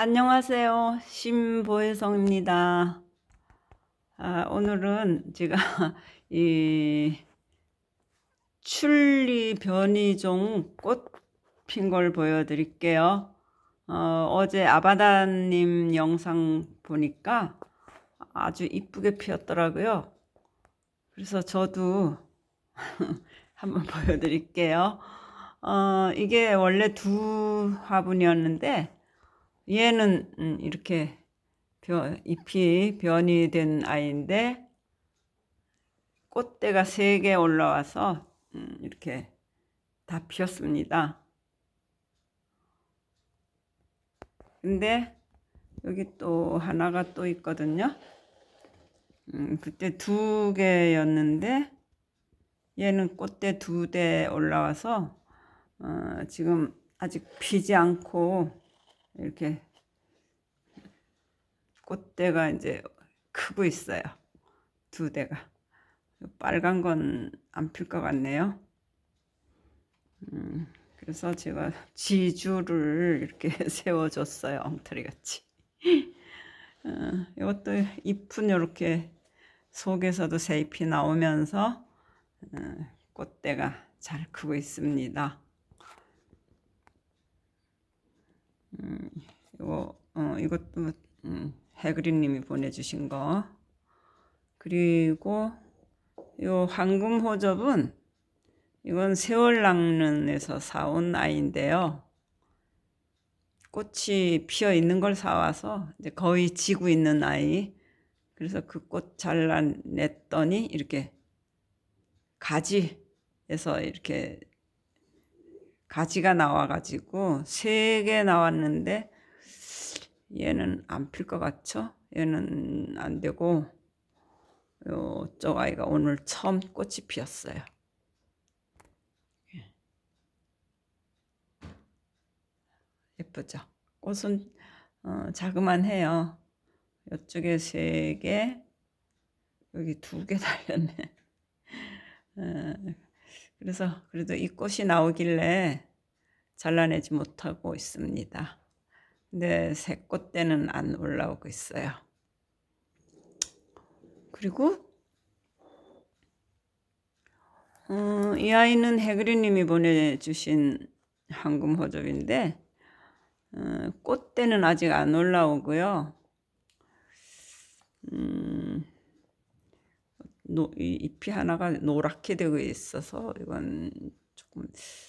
안녕하세요. 신보혜성입니다. 아, 오늘은 제가 이 출리 변이종 꽃 핀 걸 보여드릴게요. 어, 어제 아바다님 영상 보니까 아주 이쁘게 피었더라고요. 그래서 저도 한번 보여드릴게요. 어, 이게 원래 두 화분이었는데 얘는 음, 이렇게 변, 잎이 변이 된 아이인데 꽃대가 세 개 올라와서 음, 이렇게 다 피었습니다. 근데 여기 또 하나가 또 있거든요. 음, 그때 두 개였는데 얘는 꽃대 두 대 올라와서 어, 지금 아직 피지 않고 이렇게 꽃대가 이제 크고 있어요. 두 대가. 빨간 건 안 필 것 같네요. 음, 그래서 제가 지주를 이렇게 세워줬어요. 엉터리 같이. 어, 이것도 잎은 이렇게 속에서도 새 잎이 나오면서 어, 꽃대가 잘 크고 있습니다. 음, 이거 어, 이것도 음, 해그리님이 보내주신 거. 그리고 요 황금 호접은 이건 세월낙는에서 사온 아이인데요. 꽃이 피어 있는 걸 사와서 이제 거의 지고 있는 아이. 그래서 그 꽃 잘라냈더니 이렇게 가지에서 이렇게 가지가 나와가지고 세 개 나왔는데 얘는 안 필 것 같죠? 얘는 안 되고 요쪽 아이가 오늘 처음 꽃이 피었어요. 예쁘죠? 꽃은 어, 자그만해요. 이쪽에 세 개, 여기 두 개 달렸네. 어, 그래서 그래도 이 꽃이 나오길래 잘라내지 못하고 있습니다. 근데 새 꽃대는 안 올라오고 있어요. 그리고 어, 이 아이는 해그리님이 보내주신 황금 호접인데 어, 꽃대는 아직 안 올라오고요. 음, 노, 이 잎이 하나가 노랗게 되고 있어서 이건 조금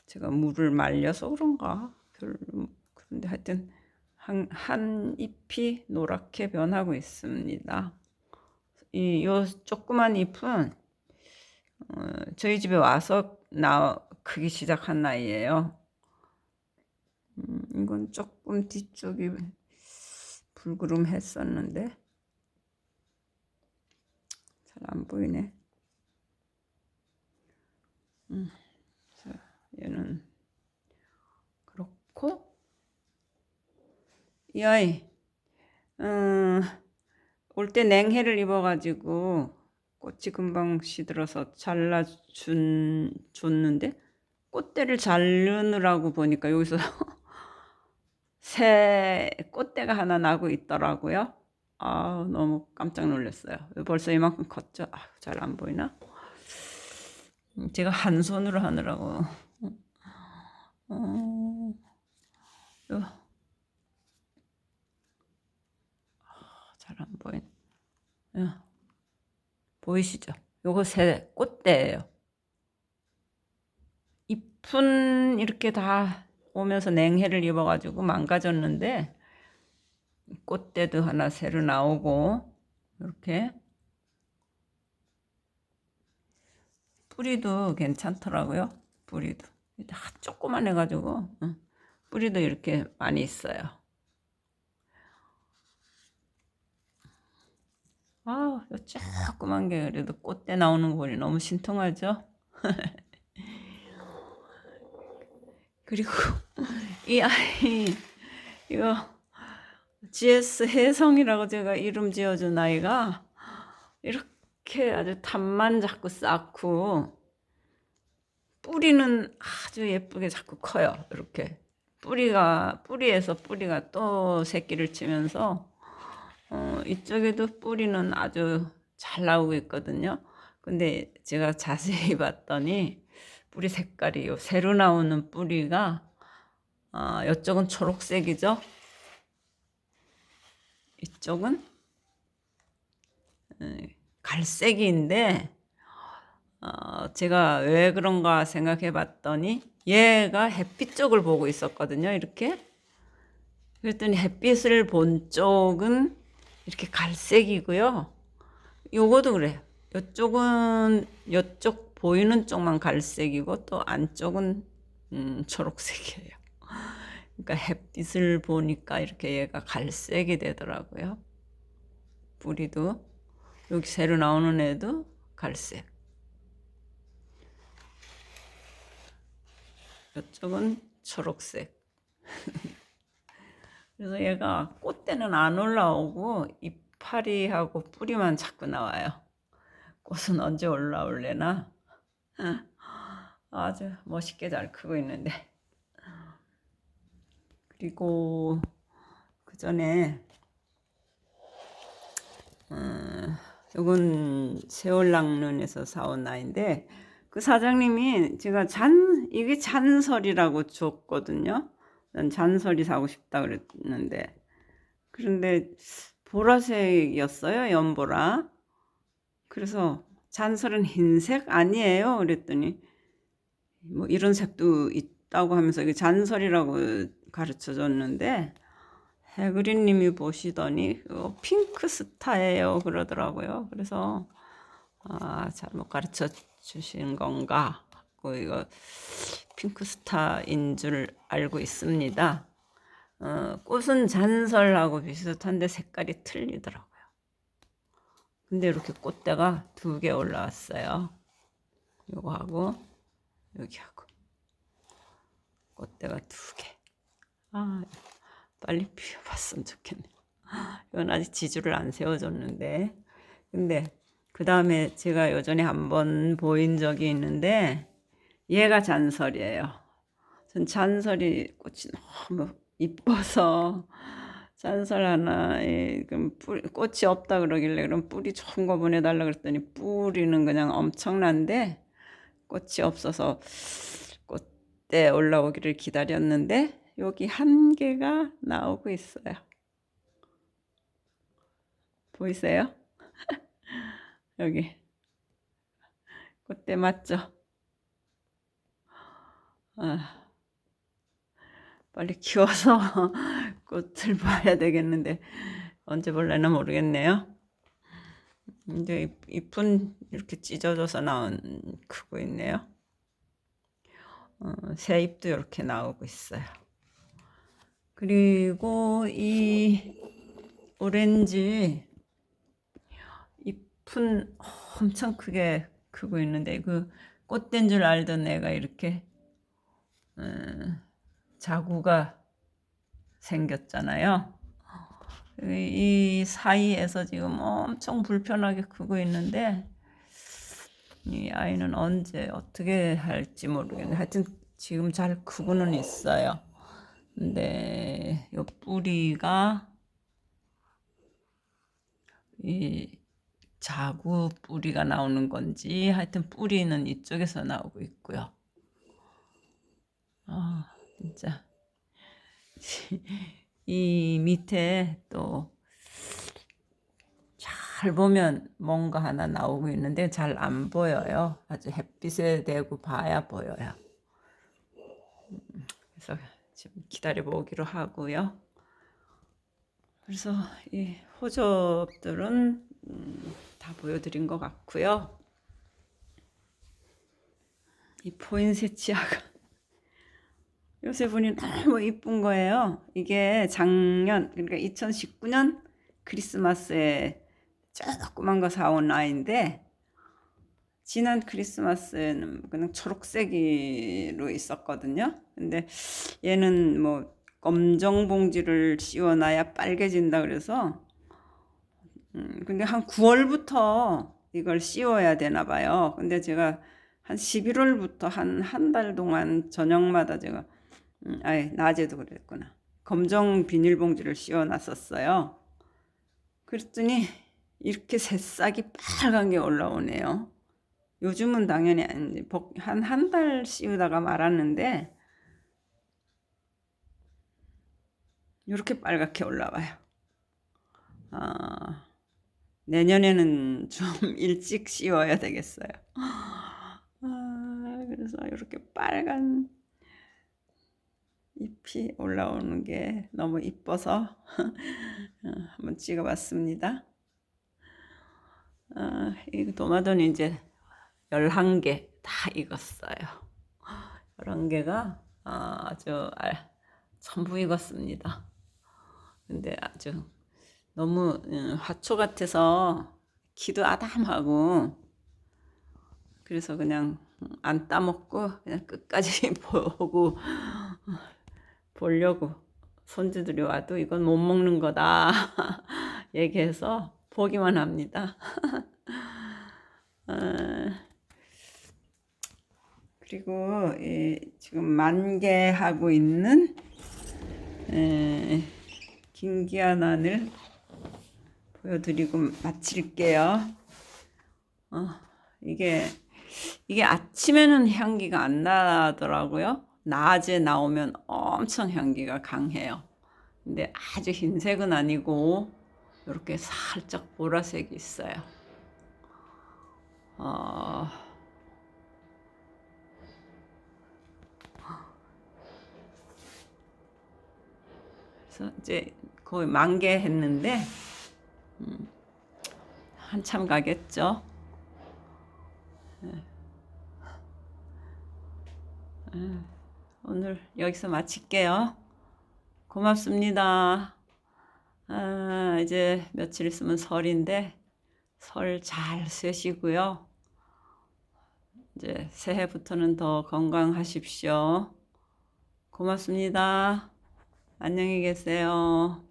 제가 물을 말려서 그런가 별로 그런데 하여튼 한, 한 잎이 노랗게 변하고 있습니다. 이 요 조그만 잎은 어, 저희 집에 와서 나 크기 시작한 나이에요. 음, 이건 조금 뒤쪽이 불그름했었는데 잘 안 보이네. 음, 자, 얘는 그렇고 이 아이 음, 올 때 냉해를 입어가지고 꽃이 금방 시들어서 잘라준 줬는데 꽃대를 자르느라고 보니까 여기서 새 꽃대가 하나 나고 있더라고요. 아 너무 깜짝 놀랐어요. 벌써 이만큼 컸죠? 아, 잘 안 보이나? 음, 제가 한 손으로 하느라고. 어, 요. 잘 안 보이네. 야, 보이시죠? 요거 새 꽃대예요. 잎은 이렇게 다 오면서 냉해를 입어가지고 망가졌는데 꽃대도 하나 새로 나오고 이렇게 뿌리도 괜찮더라고요. 뿌리도 다 조그만 해가지고 뿌리도 이렇게 많이 있어요. 아, 요 조그만 게 그래도 꽃대 나오는 거 보니 너무 신통하죠? 그리고 이 아이 이거 GS 혜성이라고 제가 이름 지어준 아이가 이렇게 아주 탑만 자꾸 쌓고 뿌리는 아주 예쁘게 자꾸 커요. 이렇게 뿌리가 뿌리에서 뿌리가 또 새끼를 치면서 어, 이쪽에도 뿌리는 아주 잘 나오고 있거든요. 근데 제가 자세히 봤더니 뿌리 색깔이 요 새로 나오는 뿌리가 아, 이쪽은 초록색이죠. 이쪽은 음, 갈색인데 어, 제가 왜 그런가 생각해 봤더니 얘가 햇빛 쪽을 보고 있었거든요. 이렇게. 그랬더니 햇빛을 본 쪽은 이렇게 갈색이고요. 요거도 그래요. 요쪽은 요쪽 보이는 쪽만 갈색이고 또 안쪽은 음, 초록색이에요. 그러니까 햇빛을 보니까 이렇게 얘가 갈색이 되더라고요. 뿌리도 여기 새로 나오는 애도 갈색. 이쪽은 초록색. 그래서 얘가 꽃대는 안 올라오고 이파리하고 뿌리만 자꾸 나와요. 꽃은 언제 올라올래나? 아주 멋있게 잘 크고 있는데. 그리고 그 전에 어, 이건 세월낙론에서 사온 아이인데 그 사장님이 제가 잔 이게 잔설이라고 줬거든요. 난 잔설이 사고 싶다 그랬는데 그런데 보라색이었어요 연보라. 그래서 잔설은 흰색 아니에요 그랬더니 뭐 이런 색도 있다고 하면서 이게 잔설이라고 가르쳐 줬는데 해그린님이 보시더니 어, 핑크 스타예요 그러더라고요. 그래서 아 잘못 가르쳐 주신 건가 하고 이거 핑크 스타인 줄 알고 있습니다. 어, 꽃은 잔설하고 비슷한데 색깔이 틀리더라고요. 근데 이렇게 꽃대가 두 개 올라왔어요. 요거 하고 여기 하고 꽃대가 두 개. 아 빨리 피워봤으면 좋겠네. 이건 아직 지주를 안 세워줬는데. 근데 그 다음에 제가 요전에 한번 보인 적이 있는데 얘가 잔설이에요. 전 잔설이 꽃이 너무 이뻐서 잔설 하나에 뿌리, 꽃이 없다 그러길래 그럼 뿌리 좋은 거 보내달라 그랬더니 뿌리는 그냥 엄청난데 꽃이 없어서 꽃대 올라오기를 기다렸는데 여기 한 개가 나오고 있어요. 보이세요? 여기 꽃대 맞죠? 아, 빨리 키워서 꽃을 봐야 되겠는데 언제 볼래나 모르겠네요. 이제 잎은 이렇게 찢어져서 나온 크고 있네요. 어, 새 잎도 이렇게 나오고 있어요. 그리고 이 오렌지 잎은 엄청 크게 크고 있는데 그 꽃된 줄 알던 애가 이렇게 음, 자구가 생겼잖아요. 이 사이에서 지금 엄청 불편하게 크고 있는데 이 아이는 언제 어떻게 할지 모르겠네. 하여튼 지금 잘 크고는 있어요. 근데 요 뿌리가 이 자구 뿌리가 나오는 건지 하여튼 뿌리는 이쪽에서 나오고 있고요. 아 진짜 이 밑에 또 잘 보면 뭔가 하나 나오고 있는데 잘 안 보여요. 아주 햇빛에 대고 봐야 보여요. 음, 그래서 지금 기다려 보기로 하고요. 그래서 이 호접들은 음, 다 보여드린 것 같고요. 이 포인세치아가 요새 보니 너무 이쁜 거예요. 이게 작년 그러니까 2019년 크리스마스에 조그만 거 사온 아이인데 지난 크리스마스에는 그냥 초록색으로 있었거든요. 근데 얘는 뭐 검정 봉지를 씌워놔야 빨개진다 그래서 음, 근데 한 9월부터 이걸 씌워야 되나 봐요. 근데 제가 한 11월부터 한 한 달 동안 저녁마다 제가 음, 아니, 낮에도 그랬구나. 검정 비닐봉지를 씌워놨었어요. 그랬더니 이렇게 새싹이 빨간 게 올라오네요. 요즘은 당연히 한 한 달 씌우다가 말았는데 이렇게 빨갛게 올라와요. 아, 내년에는 좀 일찍 씌워야 되겠어요. 아, 그래서 이렇게 빨간 잎이 올라오는 게 너무 이뻐서 어, 한번 찍어봤습니다. 아, 이 도마도는 이제 11개 다 익었어요. 11개가 아주 알- 전부 익었습니다. 근데 아주 너무 음, 화초 같아서 키도 아담하고 그래서 그냥 안 따먹고 그냥 끝까지 보고 보려고 손주들이 와도 이건 못 먹는 거다 얘기해서 보기만 합니다. 아, 그리고 이 지금 만개하고 있는 에, 김기아난을 보여드리고 마칠게요. 어, 이게 이게 아침에는 향기가 안 나더라고요. 낮에 나오면 엄청 향기가 강해요. 근데 아주 흰색은 아니고 이렇게 살짝 보라색이 있어요. 어, 그래서 이제 거의 만개 했는데 음, 한참 가겠죠. 오늘 여기서 마칠게요. 고맙습니다. 아, 이제 며칠 있으면 설인데 설 잘 쓰시고요. 이제 새해부터는 더 건강하십시오. 고맙습니다. 안녕히 계세요.